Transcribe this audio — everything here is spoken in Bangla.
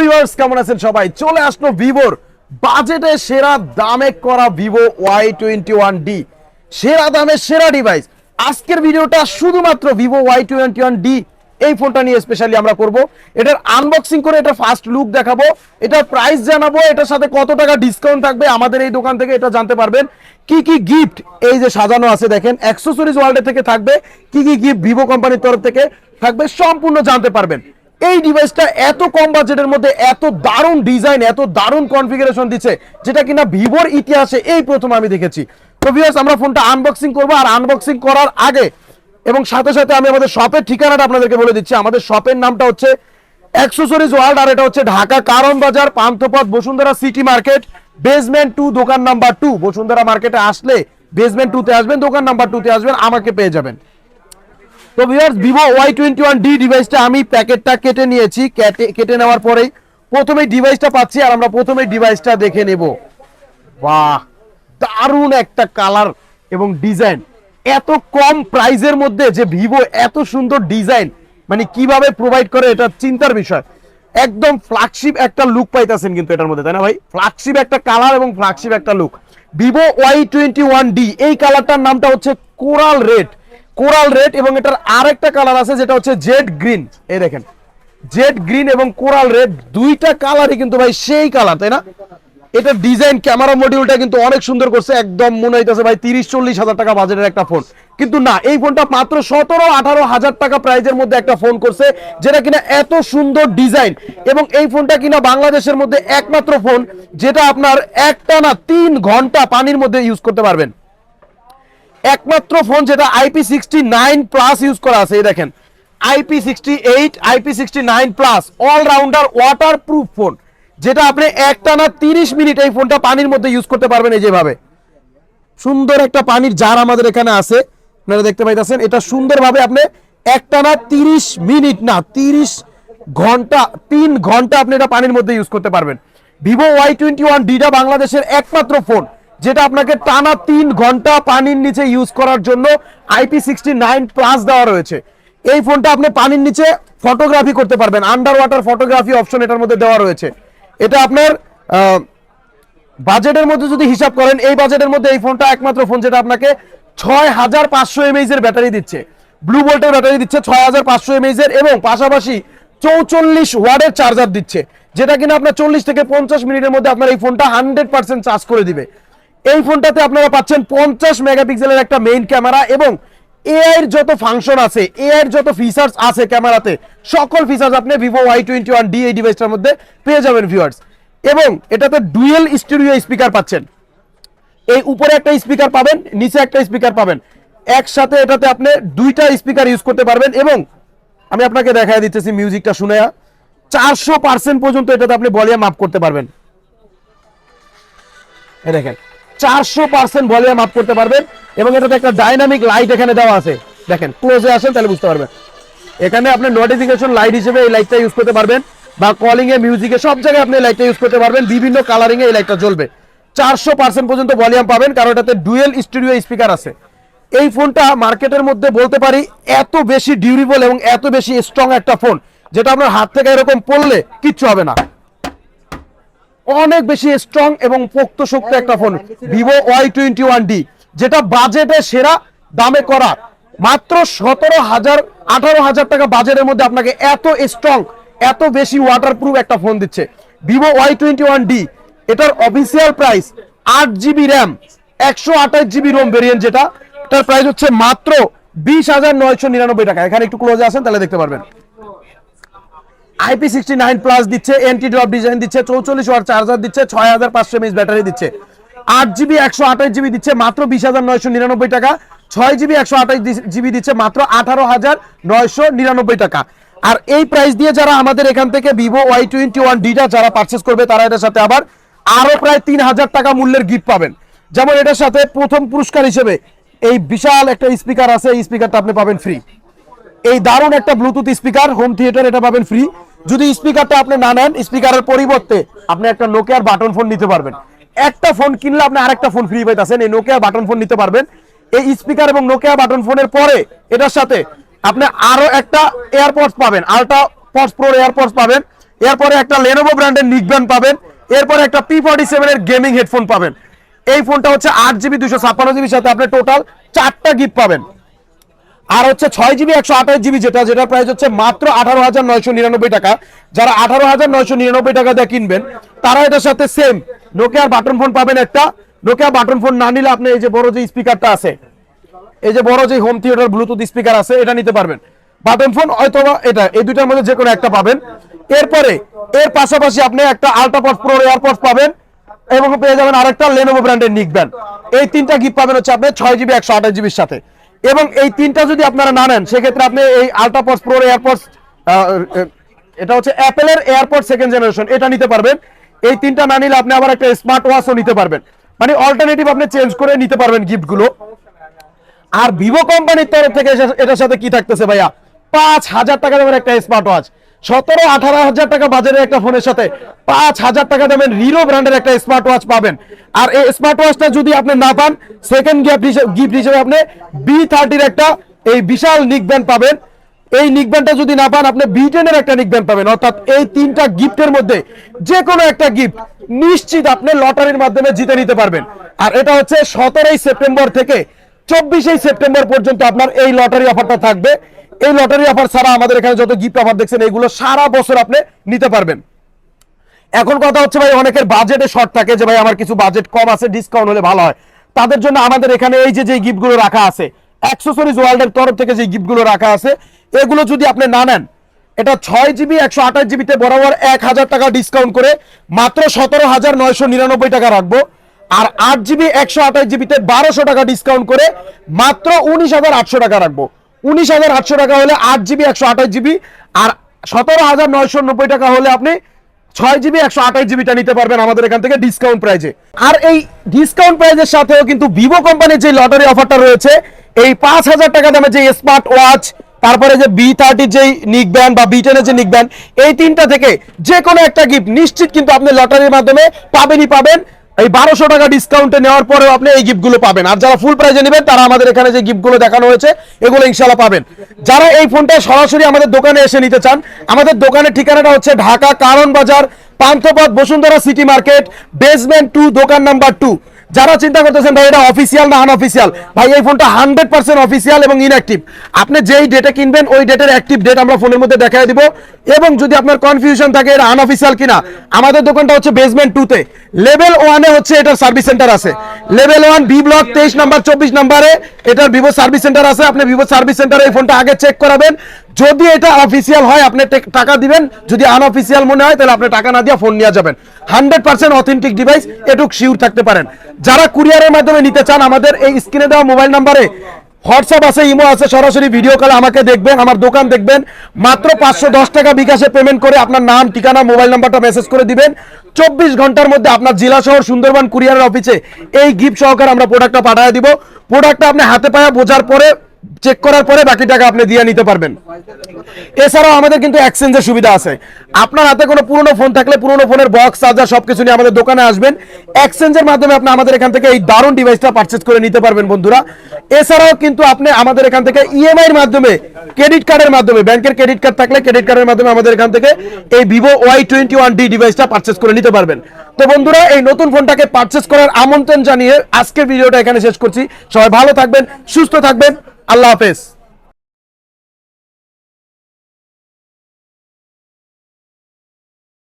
ভিউয়ার্স কেমন আছেন সবাই? চলে আসলো ভিভোর বাজেটে সেরা দামে করা Vivo Y twenty one D. সেরা দামে সেরা ডিভাইস আজকের ভিডিওটা শুধুমাত্র Vivo Y twenty one D, এই ফোনটা নিয়ে স্পেশালি আমরা করব। এটার আনবক্সিং করে এটা ফার্স্ট লুক দেখাবো। এটার প্রাইস জানাব। এটার সাথে কত টাকা ডিসকাউন্ট থাকবে? আমাদের এই দোকান থেকে এটা জানতে পারবেন। কি কি গিফট এই যে সাজানো আছে দেখেন অ্যাক্সেসরিজ ওয়ার্ল্ডে থেকে থাকবে। কি কি গিফট ভিভো কোম্পানির তরফ থেকে থাকবে, সম্পূর্ণ জানতে পারবেন। এই ডিভাইসটা এত কম বাজেটের মধ্যে এত দারুণ ডিজাইন এত দারুণ কনফিগারেশন দিচ্ছে, যেটা কিনা ভিভোর ইতিহাসে এই প্রথম আমি দেখেছি। তো আমরা ফোনটা আনবক্সিং করব, আর আনবক্সিং করার আগে এবং সাথে সাথে আমি আমাদের শপের ঠিকানাটা আপনাদেরকে বলে দিচ্ছি। আমাদের শপের নামটা হচ্ছে অ্যাক্সেসরিজ ওয়ার্ল্ড আর এটা হচ্ছে Dhaka Karwan Bazar, Panthapath, Bashundhara city market basement two দোকান নাম্বার টু বসুন্ধরা মার্কেটে আসলে বেসমেন্ট টুতে আসবেন, দোকান নাম্বার টুতে আসবেন, আমাকে পেয়ে যাবেন। তো viewers Vivo Y twenty one D ডিভাইসটা আমি প্যাকেটটা কেটে নিয়েছি। কেটে নেওয়ার পরেই প্রথমে ডিভাইসটা পাচ্ছি আর আমরা প্রথমে ডিভাইসটা দেখে নেব। বাহ! দারুণ একটা কালার এবং ডিজাইন এত কম প্রাইজের মধ্যে যে ভিভো এত সুন্দর ডিজাইন মানে কীভাবে প্রোভাইড করে এটা চিন্তার বিষয়। একদম ফ্ল্যাগশিপ একটা লুক পাইতেছেন কিন্তু এটার মধ্যে, তাই না ভাই? ফ্ল্যাগশিপ একটা কালার এবং ফ্ল্যাগশিপ একটা look Vivo Y twenty one D এই কালারটার নামটা হচ্ছে কোরাল রেড কোরাল রেড এবং এটার আরেকটা কালার আছে, যেটা হচ্ছে জেড গ্রিন। এই দেখেন, জেড গ্রিন এবং কোরাল রেড দুইটা কালারই কিন্তু ভাই সেই কালার, তাই না? এটা ডিজাইন ক্যামেরা মডিউলটা কিন্তু অনেক সুন্দর করছে, একদম মনে হইতেছে ভাই তিরিশ চল্লিশ হাজার টাকা বাজেটের একটা ফোন। কিন্তু না, এই ফোনটা মাত্র সতেরো আঠারো হাজার টাকা প্রাইজের মধ্যে একটা ফোন করছে, যেটা কিনা এত সুন্দর ডিজাইন। এবং এই ফোনটা কিনা বাংলাদেশের মধ্যে একমাত্র ফোন, যেটা আপনার একটা না তিন ঘণ্টা পানির মধ্যে ইউজ করতে পারবেন। একমাত্র ফোন যেটা IP sixty nine plus use করা আছে, এই দেখেন। IP sixty eight IP sixty nine plus allrounder water proof phone যেটা আপনি একটানা তিরিশ মিনিট এই ফোনটা পানির মধ্যে ইউজ করতে পারবেন এই যেভাবে। সুন্দর একটা পানির জার আমাদের এখানে আছে। আপনারা দেখতে পাইতেছেন, এটা সুন্দরভাবে আপনি একটানা তিরিশ মিনিট না, তিরিশ ঘণ্টা, তিন ঘণ্টা আপনি এটা পানির মধ্যে ইউজ করতে পারবেন। ভিভো ওয়াই টোয়েন্টি ওয়ান ডিটা বাংলাদেশের একমাত্র ফোন যেটা আপনাকে টানা তিন ঘণ্টা পানির নিচে ইউজ করার জন্য আইপি সিক্সটি নাইন প্লাস দেওয়া রয়েছে। এই ফোনটা আপনি পানির নিচে ফটোগ্রাফি করতে পারবেন। আন্ডার ওয়াটার ফটোগ্রাফি অপশন এটার মধ্যে দেওয়া রয়েছে। এটা আপনার বাজেটের মধ্যে যদি হিসাব করেন, এই বাজেটের মধ্যে এই ফোনটা একমাত্র ফোন যেটা আপনাকে ছয় হাজার পাঁচশো এমএইচ এর ব্যাটারি দিচ্ছে। ব্লু ভোল্টের ব্যাটারি দিচ্ছে ছয় হাজার পাঁচশো এমএইচ এর এবং পাশাপাশি চৌচল্লিশ ওয়ার্ডের চার্জার দিচ্ছে। যেটা কিনা আপনার চল্লিশ থেকে পঞ্চাশ মিনিটের মধ্যে আপনার এই ফোনটা হান্ড্রেড পার্সেন্ট চার্জ করে দিবে। এই ফোনটাতে আপনারা পাচ্ছেন পঞ্চাশ মেগাপিক্সেলের একটা মেইন ক্যামেরা এবং এআই এর যত ফাংশন আছে এআই এর যত ফিচার্স আছে ক্যামেরাতে, সকল ফিচার্স আপনি Vivo Y twenty one D এই ডিভাইসটার মধ্যে পেয়ে যাবেন ভিউয়ার্স এবং এটাতে ডুয়েল স্টুডিও স্পিকার পাচ্ছেন। এই উপরে একটা স্পিকার পাবেন, নিচে একটা স্পিকার পাবেন। একসাথে এটাতে আপনি দুইটা স্পিকার ইউজ করতে পারবেন এবং আমি আপনাকে দেখাই দিতেছি মিউজিকটা শুনে। চারশো পার্সেন্ট পর্যন্ত এটাতে আপনি ভলিউম আপ করতে পারবেন। দেখেন। চারশো পার্সেন্ট ভলিউম আপ করতে পারবেন এবং এটাতে একটা ডাইনামিক লাইট এখানে দেওয়া আছে। দেখেন ক্লোজে আসেন, তাহলে বুঝতে পারবেন। এখানে আপনি নোটিফিকেশন লাইট হিসেবে এই লাইটটা ইউজ করতে পারবেন বা কলিং এ মিউজিকে সব জায়গায় আপনি লাইটটা ইউজ করতে পারবেন। বিভিন্ন কালারিং এই লাইটটা জ্বলবে। চারশো পার্সেন্ট পর্যন্ত ভলিউম পাবেন, কারণ এটাতে ডুয়েল স্টুডিও স্পিকার আছে। এই ফোনটা মার্কেটের মধ্যে বলতে পারি, এত বেশি ডিউরেবল এবং এত বেশি স্ট্রং একটা ফোন যেটা আপনার হাত থেকে এরকম পড়লে কিচ্ছু হবে না। অনেক বেশি স্ট্রং এবং পোক্ত শক্ত একটা phone Vivo Y twenty one D যেটা বাজেটে সেরা দামে করা। মাত্র সতেরো হাজার আঠারো হাজার টাকা বাজেটের মধ্যে আপনাকে এত স্ট্রং এত বেশি ওয়াটারপ্রুফ একটা ফোন দিচ্ছে। Vivo Y twenty one D এটার অফিসিয়াল প্রাইস আট জিবি র্যাম একশো আঠাশ জিবি রোম ভেরিয়েন্ট যেটা এটার প্রাইস হচ্ছে মাত্র বিশ হাজার নয়শো নিরানব্বই টাকা। এখানে একটু ক্লোজে আসেন তাহলে দেখতে পারবেন। আইপি সিক্সটি নাইন প্লাস দিচ্ছে এন্টি ড্রপ ডিজাইন দিচ্ছে, চৌচল্লিশ ওয়াট চার্জার দিচ্ছে, ছয় হাজার পাঁচশো এমএস ব্যাটারি দিচ্ছে। আট জিবি একশো আঠাশ জিবি দিচ্ছে, মাত্র বিশ হাজার নয়শো নিরানব্বই টাকা। ছয় জিবি একশো আঠাশ জিবি দিচ্ছে, মাত্র আঠারো হাজার নয়শো নিরানব্বই টাকা। আর এই প্রাইস দিয়ে যারা আমাদের এখান থেকে ভিভো ওয়াই টোয়েন্টি ওয়ান ডিটা যারা করবে, তারা এটার সাথে আবার আরও প্রায় তিন হাজার টাকা মূল্যের গিফট পাবেন। যেমন এটার সাথে প্রথম পুরস্কার হিসেবে এই বিশাল একটা স্পিকার আছে, এই স্পিকারটা আপনি পাবেন ফ্রি এই দারুণ একটা ব্লুটুথ স্পিকার হোম থিয়েটার এটা পাবেন ফ্রি যদি স্পিকারটা আপনি না নেন, স্পিকারের পরিবর্তে আপনি একটা নোকিয়ার বাটন ফোন নিতে পারবেন। একটা ফোন কিনলে আপনি আরেকটা ফোন ফ্রি পাইতেছেন, এই নোকিয়ার বাটন ফোন নিতে পারবেন। এই স্পিকার এবং নোকিয়া বাটন ফোনের পরে এটার সাথে আপনি আরও একটা এয়ারপডস পাবেন আলট্রা পডস প্রো এয়ারপডস পাবেন। এরপরে একটা লেনোভো ব্র্যান্ডের নিকব্যান্ড পাবেন। এরপরে একটা পি ফর্টি সেভেনের গেমিং হেডফোন পাবেন। এই ফোনটা হচ্ছে আট জিবি দুশো ছাপ্পান্ন জিবির সাথে আপনি টোটাল চারটা গিফট পাবেন। আর হচ্ছে ছয় জিবি, একশো আঠাশ জিবি যেটা যেটা প্রাইস হচ্ছে মাত্র আঠারো হাজার নয়শো নিরানব্বই টাকা। যারা আঠারো হাজার নয়শো নিরানব্বই টাকা দিয়ে কিনবেন, তারা এটার সাথে সেম নোকিয়ার বাটন ফোন পাবেন একটা। নোকিয়া বাটন ফোন না নিলে আপনি এই যে বড় যে স্পিকারটা আছে, এই যে বড় যে হোম থিয়েটার ব্লুটুথ স্পিকার আছে, এটা নিতে পারবেন। বাটন ফোন অথবা এটা, এই দুইটার মধ্যে যে কোনো একটা পাবেন। এরপরে, এর পাশাপাশি আপনি একটা আল্ট্রাপড প্রো এয়ারপডস পাবেন এবং পেয়ে যাবেন আরেকটা লেনোভো ব্র্যান্ডের নিকব্যান্ড এই তিনটা গিফট পাবেন হচ্ছে আপনি ছয় জিবি, একশো আঠাশ জিবির সাথে। এবং এই তিনটা যদি আপনারা না নেন, সেক্ষেত্রে আপনি এই আল্ট্রাপডস প্রো এয়ারপডস এটা হচ্ছে অ্যাপেলের এয়ারপোর্ট সেকেন্ড জেনারেশন এটা নিতে পারবেন। এই তিনটা না নিলে আপনি আবার একটা স্মার্ট ওয়াচও নিতে পারবেন। মানে অল্টারনেটিভ আপনি চেঞ্জ করে নিতে পারবেন গিফটগুলো আর ভিভো কোম্পানির তরফ থেকে এটার সাথে কি থাকতেছে ভাইয়া? পাঁচ হাজার টাকা দামের একটা স্মার্ট ওয়াচ সতেরো, আঠারো হাজার টাকা বাজারের একটা ফোনের সাথে পাঁচ হাজার টাকা দামের রিরো ব্র্যান্ডের একটা স্মার্ট ওয়াচ পাবেন। আর এই স্মার্ট ওয়াচটা যদি আপনি না পান সেকেন্ড গিফট হিসেবে গিফট হিসেবে আপনি বি থার্টির একটা এই বিশাল নিক ব্যান্ড পাবেন। এই নিক ব্যান্ডটা যদি না পান, আপনি বি টেনের একটা নিক ব্যান্ড পাবেন। অর্থাৎ এই তিনটা গিফটের মধ্যে যে কোনো একটা গিফট নিশ্চিত আপনি লটারির মাধ্যমে জিতে নিতে পারবেন। আর এটা হচ্ছে সতেরোই সেপ্টেম্বর থেকে চব্বিশে সেপ্টেম্বর পর্যন্ত আপনার এই লটারি অফারটা থাকবে। এই লটারি অফার ছাড়া আমাদের এখানে যত গিফট অফার দেখছেন, এগুলো সারা বছর আপনি নিতে পারবেন। এখন কথা হচ্ছে ভাই, অনেকের বাজেটে শর্ট থাকে যে ভাই, আমার কিছু বাজেট কম আছে ডিসকাউন্ট হলে ভালো হয়। তাদের জন্য আমাদের এখানে এই যে যে গিফটগুলো রাখা আছে অ্যাক্সেসরিজ ওয়ার্ল্ডের তরফ থেকে যে গিফটগুলো রাখা আছে, এগুলো যদি আপনি না নেন, এটা ছয় জিবি একশো আঠাশ জিবিতে বরাবর এক হাজার টাকা ডিসকাউন্ট করে মাত্র সতেরো হাজার নয়শো নিরানব্বই টাকা রাখব। আর আট জিবি একশো আঠাশ জিবিতে বারোশো টাকা ডিসকাউন্ট করে মাত্র উনিশ হাজার আটশো টাকা রাখব। উনিশ হাজার আটশো টাকা হলে আট জিবি, একশো আঠাশ জিবি আর সতেরো হাজার নয়শো নব্বই টাকা হলে আপনি ছয় জিবি, একশো আঠাশ জিবিটা নিতে পারবেন আমাদের এখান থেকে ডিসকাউন্ট প্রাইজে আর এই ডিসকাউন্ট প্রাইজের সাথেও কিন্তু ভিভো কোম্পানির যে লটারি অফারটা রয়েছে, এই পাঁচ হাজার টাকা দামে যে স্মার্ট ওয়াচ তারপরে যে বি থার্টির যে নিক ব্যান্ড বা বি টেনের যে নিক ব্যান্ড এই তিনটা থেকে যে কোনো একটা গিফট নিশ্চিত কিন্তু আপনি লটারির মাধ্যমে পাবেনই পাবেন। এই বারোশো টাকা ডিসকাউন্টে নেওয়ার পরেও আপনি এই গিফটগুলো পাবেন। আর যারা ফুল প্রাইজে নেবেন, তারা আমাদের এখানে যে গিফটগুলো দেখানো হয়েছে, এগুলো ইনশাল্লাহ পাবেন। যারা এই ফোনটা সরাসরি আমাদের দোকানে এসে নিতে চান, আমাদের দোকানের ঠিকানাটা হচ্ছে Dhaka Karwan Bazar, Panthapath Bashundhara city market basement two দোকান নাম্বার টু যারা চিন্তা করতেছেন, ভাই, এটা অফিসিয়াল না আনঅফিসিয়াল ভাই, এই ফোনটা হান্ড্রেড পার্সেন্ট অফিসিয়াল এবং ইনঅ্যাক্টিভ আপনি যেই ডেটে কিনবেন, ওই ডেটের অ্যাক্টিভ ডেট আমরা ফোনের মধ্যে দেখাই দিব। এবং যদি আপনার কনফিউশন থাকে, এটা আনঅফিসিয়াল কিনা, আমাদের দোকানটা হচ্ছে বেসমেন্ট টুতে লেভেল ওয়ানে হচ্ছে এটার সার্ভিস সেন্টার আছে। লেভেল ওয়ান বি ব্লক তেইশ নাম্বার, চব্বিশ নাম্বারে এটার ভিভো সার্ভিস সেন্টার আছে। আপনি ভিভো সার্ভিস সেন্টারে এই ফোনটা আগে চেক করাবেন। যদি এটা অফিসিয়াল হয়, আপনি টাকা দিবেন। যদি আনঅফিসিয়াল মনে হয়, তাহলে আপনি টাকা না দিয়ে ফোন নিয়ে যাবেন। হান্ড্রেড পার্সেন্ট অথেন্টিক ডিভাইস এটুক শিওর থাকতে পারেন। যারা কুরিয়ারের মাধ্যমে নিতে চান, আমাদের এই স্ক্রিনে দেওয়া মোবাইল নাম্বারে হোয়াটসঅ্যাপ আছে, ইমো আছে, সরাসরি ভিডিও কলে আমাকে দেখবেন, আমার দোকান দেখবেন। মাত্র পাঁচশো দশ টাকা বিকাশে পেমেন্ট করে আপনার নাম, ঠিকানা, মোবাইল নাম্বারটা মেসেজ করে দিবেন। চব্বিশ ঘণ্টার মধ্যে আপনার জেলা শহর সুন্দরবন কুরিয়ারের অফিসে এই গিফট সহকারে আমরা প্রোডাক্টটা পাঠিয়ে দিব। প্রোডাক্টটা আপনি হাতে পায়ে বোঝার পরে চেক করার পরে বাকি টাকা আপনি দিয়ে নিতে পারবেন। এছাড়াও আমাদের কিন্তু এক্সচেঞ্জের সুবিধা আছে। আপনার হাতে কোনো পুরনো ফোন থাকলে পুরনো ফোনের বক্স চার্জার সবকিছু নিয়ে আমাদের দোকানে আসবেন। এক্সচেঞ্জের মাধ্যমে আপনি আমাদের এখান থেকে এই দারুণ ডিভাইসটা পারচেজ করে নিতে পারবেন বন্ধুরা। এছাড়াও কিন্তু আপনি আমাদের এখান থেকে ইএমআই এর মাধ্যমে ক্রেডিট কার্ডের মাধ্যমে ব্যাংকের ক্রেডিট কার্ড থাকলে ক্রেডিট কার্ডের মাধ্যমে আমাদের এখান থেকে এই Vivo Y twenty one D ডিভাইসটা পারচেজ করে নিতে পারবেন। তো বন্ধুরা, এই নতুন ফোনটাকে পারচেস করার আমন্ত্রণ জানিয়ে আজকের ভিডিওটা এখানে শেষ করছি। সবাই ভালো থাকবেন, সুস্থ থাকবেন। আল্লাহ হাফেজ।